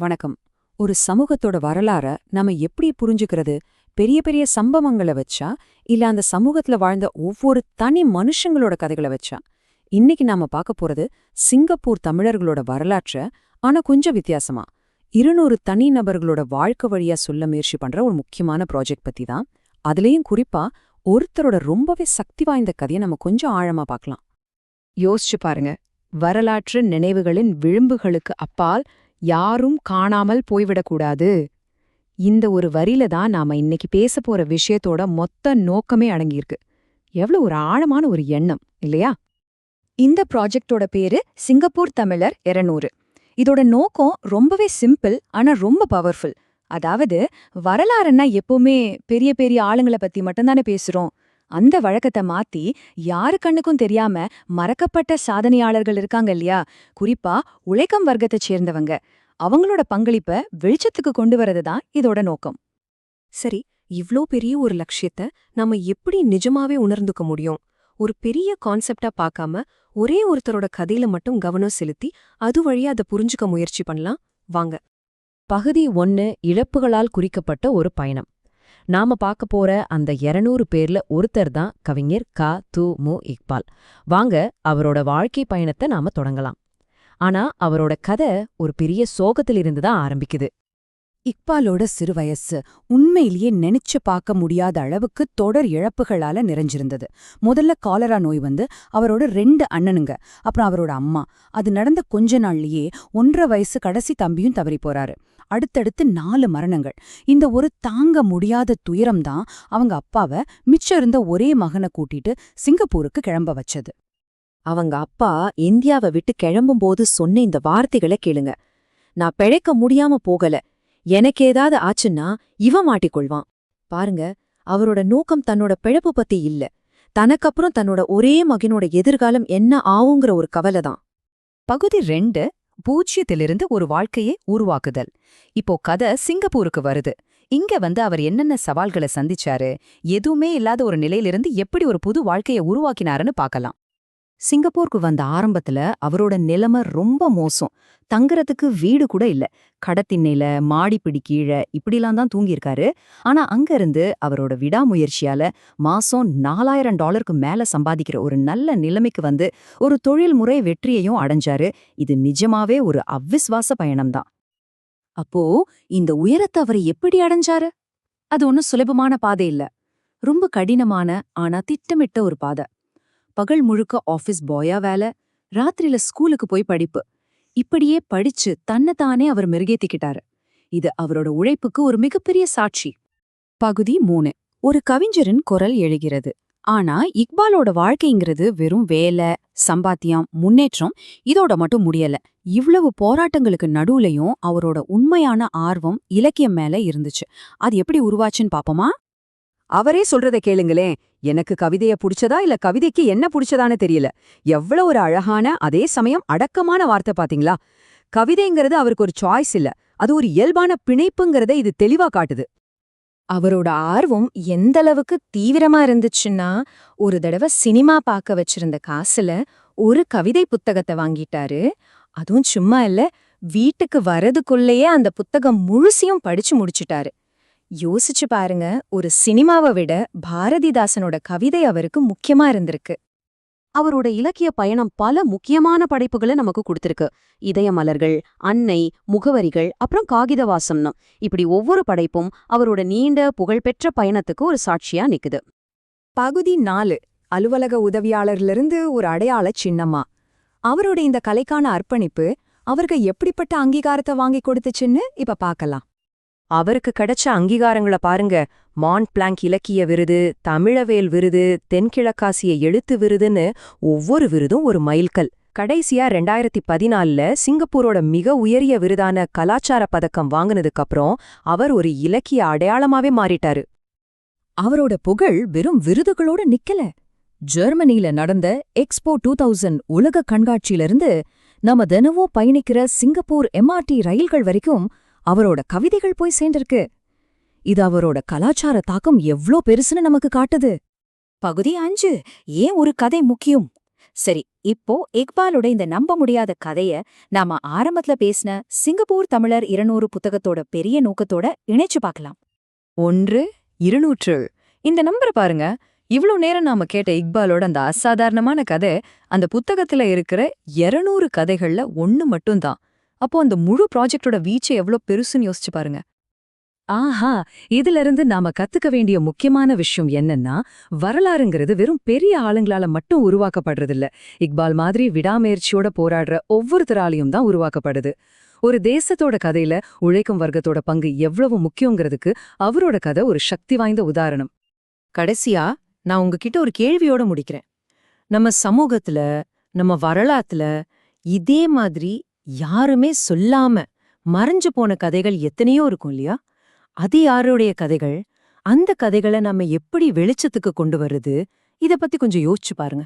வணக்கம். ஒரு சமூகத்தோட வரலாற நாம எப்படி புரிஞ்சுக்கிறது? பெரிய பெரிய சம்பவங்களை வச்சா? இல்ல அந்த சமூகத்துல வாழ்ந்த ஒவ்வொரு தனி மனுஷங்களோட கதைகளை வச்சா? இன்னைக்கு நாம பார்க்க போறது சிங்கப்பூர் தமிழர்களோட வரலாற்ற ஆனா கொஞ்சம் வித்தியாசமா. இருநூறு தனி நபர்களோட வாழ்க்கை வழியா சொல்ல முயற்சி பண்ற ஒரு முக்கியமான ப்ராஜெக்ட் பத்தி தான். அதுலயும் குறிப்பா ஒருத்தரோட ரொம்பவே சக்தி வாய்ந்த கதையை நம்ம கொஞ்சம் ஆழமா பார்க்கலாம். யோசிச்சு பாருங்க. வரலாற்று நினைவுகளின் விளிம்புகளுக்கு அப்பால் யாரும் காணாமல் போய்விடக்கூடாது. இந்த ஒரு வரியில தான் நாம இன்னைக்கு பேச போற விஷயத்தோட மொத்த நோக்கமே அடங்கியிருக்கு. எவ்வளவு ஒரு ஆழமான ஒரு எண்ணம் இல்லையா? இந்த ப்ராஜெக்டோட பேரு சிங்கப்பூர் தமிழர் 200 இதோட நோக்கம் ரொம்பவே சிம்பிள் ஆனா ரொம்ப பவர்ஃபுல். அதாவது வரலாறுன்னா எப்பவுமே பெரிய பெரிய ஆளுங்கள பத்தி மட்டும்தானே பேசுறோம். அந்த வழக்கத்தை மாத்தி யாரு கண்ணுக்கும் தெரியாம மறக்கப்பட்ட சாதனையாளர்கள் இருக்காங்க இல்லையா? குறிப்பா உழைக்கம் வர்க்கத்தை சேர்ந்தவங்க. அவங்களோட பங்களிப்ப வெளிச்சத்துக்கு கொண்டு வரது தான் இதோட நோக்கம். சரி இவ்ளோ பெரிய ஒரு லட்சியத்தை நாம எப்படி நிஜமாவே உணர்ந்துக்க முடியும்? ஒரு பெரிய கான்செப்டா பார்க்காம ஒரே ஒருத்தரோட கதையில மட்டும் கவனம் செலுத்தி அது வழியா அதை புரிஞ்சுக்க முயற்சி பண்ணலாம்? வாங்க. பகுதி ஒன்னு இழப்புகளால் குறிக்கப்பட்ட ஒரு பயணம். நாம பார்க்க போற அந்த 200 பேர்ல ஒருத்தர் தான் கவிஞர் க து மு இக்பால். வாங்க அவரோட வாழ்க்கை பயணத்தை நாம தொடங்கலாம். ஆனா அவரோட கதை ஒரு பெரிய சோகத்திலிருந்து தான் ஆரம்பிக்குது. இக்பாலோட சிறுவயசு உண்மையிலேயே நினைச்சு பார்க்க முடியாத அளவுக்கு தொடர் இழப்புகளால நிறைஞ்சிருந்தது. முதல்ல காலரா நோய் வந்து அவரோட ரெண்டு அண்ணனுங்க அப்புறம் அவரோட அம்மா. அது நடந்த கொஞ்ச நாள்லயே ஒன்றரை வயசு கடைசி தம்பியும் தவறி போறாரு. அடுத்தடுத்து நாலு மரணங்கள். இந்த ஒரு தாங்க முடியாத துயரம்தான் அவங்க அப்பாவை மிச்சம் இருந்த ஒரே மகனை கூட்டிட்டு சிங்கப்பூருக்கு கிளம்ப வச்சது. அவங்க அப்பா இந்தியாவை விட்டு கிளம்பும்போது சொன்ன இந்த வார்த்தைகளை கேளுங்க. நான் பிழைக்க முடியாம போகல. எனக்கு ஏதாவது ஆச்சுன்னா இவன் மாட்டிக்கொள்வான். பாருங்க அவரோட நோக்கம் தன்னோட பிழப்பு பத்தி இல்ல. தனக்கப்புறம் தன்னோட ஒரே மகனோட எதிர்காலம் என்ன ஆவுங்கிற ஒரு கவலை தான். பகுதி ரெண்டு பூஜ்யத்திலிருந்து ஒரு வாழ்க்கையை உருவாக்குதல். இப்போ கதை சிங்கப்பூருக்கு வருது. இங்க வந்து அவர் என்னென்ன சவால்களை சந்திச்சாரு எதுவுமே இல்லாத ஒரு நிலையிலிருந்து எப்படி ஒரு புது வாழ்க்கையை உருவாக்கினாருன்னு பார்க்கலாம். சிங்கப்பூருக்கு வந்த ஆரம்பத்துல அவரோட நிலைமை ரொம்ப மோசம். தங்குறதுக்கு வீடு கூட இல்ல. கடத்திண்ணையில மாடிப்பிடி கீழே இப்படிலாம் தான் தூங்கியிருக்காரு. ஆனா அங்க இருந்து அவரோட விடாமுயற்சியால மாசம் நாலாயிரம் டாலருக்கு மேல சம்பாதிக்கிற ஒரு நல்ல நிலைமைக்கு வந்து ஒரு தொழில்முறை வெற்றியையும் அடைஞ்சாரு. இது நிஜமாவே ஒரு அவ்விஸ்வாச பயணம்தான் அப்போ இந்த உயரத்தை அவர் எப்படி அடைஞ்சாரு? அது ஒன்னும் சுலபமான பாதை இல்ல. ரொம்ப கடினமான ஆனா திட்டமிட்ட ஒரு பாதை. பகல் முழுக்க ஆஃபீஸ் பாயா வேலை ராத்திரியில ஸ்கூலுக்கு போய் படிப்பு. இப்படியே படிச்சு தன்னைத்தானே அவர் மெருகேத்திக்கிட்டாரு. இது அவரோட உழைப்புக்கு ஒரு மிகப்பெரிய சாட்சி. பகுதி மூணு. ஒரு கவிஞரின் குரல் எழுகிறது. ஆனா இக்பாலோட வாழ்க்கைங்கிறது வெறும் வேலை சம்பாத்தியம் முன்னேற்றம் இதோட மட்டும் முடியல. இவ்வளவு போராட்டங்களுக்கு நடுவுலயும் அவரோட உண்மையான ஆர்வம் இலக்கியம் மேல இருந்துச்சு. அது எப்படி உருவாச்சுன்னு பாப்போமா? அவரே சொல்றத கேளுங்களேன். எனக்கு கவிதைய புடிச்சதா இல்ல கவிதைக்கு என்ன புடிச்சதான்னு தெரியல. எவ்வளவு ஒரு அழகான அதே சமயம் அடக்கமான வார்த்தை பாத்தீங்களா? கவிதைங்கிறது அவருக்கு ஒரு சாய்ஸ் இல்ல. அது ஒரு இயல்பான பிணைப்புங்கிறத இது தெளிவா காட்டுது. அவரோட ஆர்வம் எந்த அளவுக்கு தீவிரமா இருந்துச்சுன்னா ஒரு தடவை சினிமா பார்க்க வச்சிருந்த காசுல ஒரு கவிதை புத்தகத்தை வாங்கிட்டாரு. அதுவும் சும்மா இல்ல வீட்டுக்கு வரதுக்குள்ளேயே அந்த புத்தகம் முழுசையும் படிச்சு முடிச்சிட்டாரு. யோசிச்சு பாருங்க ஒரு சினிமாவை விட பாரதிதாசனோட கவிதை அவருக்கு முக்கியமா இருந்திருக்கு. அவரோட இலக்கிய பயணம் பல முக்கியமான படைப்புகளை நமக்கு கொடுத்திருக்கு. இதய மலர்கள் அன்னை முகவரிகள் அப்புறம் காகிதவாசம்னு. இப்படி ஒவ்வொரு படைப்பும் அவரோட நீண்ட புகழ்பெற்ற பயணத்துக்கு ஒரு சாட்சியா நிக்குது. பகுதி நாலு அலுவலக உதவியாளர்லிருந்து ஒரு அடையாள சின்னமா அவரோட இந்த கலைக்கான அர்ப்பணிப்பு அவருக்கு எப்படிப்பட்ட அங்கீகாரத்தை வாங்கி கொடுத்துச்சுன்னு இப்ப பார்க்கலாம். அவருக்கு கிடைச்ச அங்கீகாரங்களை பாருங்க. மாண்ட் பிளாங்க் இலக்கிய விருது தமிழவேல் விருது தென்கிழக்காசிய எழுத்து விருதுன்னு ஒவ்வொரு விருதும் ஒரு மைல்கல். கடைசியா ரெண்டாயிரத்தி பதினாலுல சிங்கப்பூரோட மிக உயரிய விருதான கலாச்சார பதக்கம் வாங்குனதுக்கு அப்புறம் அவர் ஒரு இலக்கிய அடையாளமாவே மாறிட்டாரு. அவரோட புகழ் வெறும் விருதுகளோட நிக்கல. ஜெர்மனில நடந்த எக்ஸ்போ டூ தௌசண்ட் உலக கண்காட்சியிலிருந்து நம்ம தினமும் பயணிக்கிற சிங்கப்பூர் எம்ஆர்டி ரயில்கள் வரைக்கும் அவரோட கவிதைகள் போய் சேர்ந்திருக்கு. இது அவரோட கலாச்சார தாக்கம் எவ்ளோ பெருசுன்னு நமக்கு காட்டுது. பகுதி அஞ்சு. ஏன் ஒரு கதை முக்கியம்? சரி இப்போ இக்பாலோட இந்த நம்ப முடியாத கதைய நாம ஆரம்பத்துல பேசின சிங்கப்பூர் தமிழர் இருநூறு புத்தகத்தோட பெரிய நோக்கத்தோட இணைச்சு பார்க்கலாம். ஒன்று இருநூற்று இந்த நம்பரை பாருங்க. இவ்ளோ நேரம் நாம கேட்ட இக்பாலோட அந்த அசாதாரணமான கதை அந்த புத்தகத்துல இருக்கிற 200 கதைகள்ல ஒண்ணு மட்டும்தான். அப்போ அந்த முழு ப்ராஜெக்டோட வீச்சு எவ்வளோ பெருசுன்னு யோசிச்சு பாருங்க. ஆஹா இதுல இருந்து நாம கத்துக்க வேண்டிய முக்கியமான விஷயம் என்னன்னா வரலாறுங்கிறது வெறும் பெரிய ஆளுங்களால மட்டும் உருவாக்கப்படுறதில்ல. இக்பால் மாதிரி விடாமுயற்சியோட போராடுற ஒவ்வொருத்தராலையும் தான் உருவாக்கப்படுது. ஒரு தேசத்தோட கதையில உழைக்கும் வர்க்கத்தோட பங்கு எவ்வளவு முக்கியங்கிறதுக்கு அவரோட கதை ஒரு சக்தி வாய்ந்த உதாரணம். கடைசியா நான் உங்ககிட்ட ஒரு கேள்வியோட முடிக்கிறேன். நம்ம சமூகத்துல நம்ம வரலாத்துல இதே மாதிரி யாருமே சொல்லாம மறைஞ்சு போன கதைகள் எத்தனையோ இருக்கும் இல்லையா? அது யாருடைய கதைகள்? அந்த கதைகளை நம்ம எப்படி வெளிச்சத்துக்கு கொண்டு வருது இத பத்தி கொஞ்சம் யோசிச்சு பாருங்க.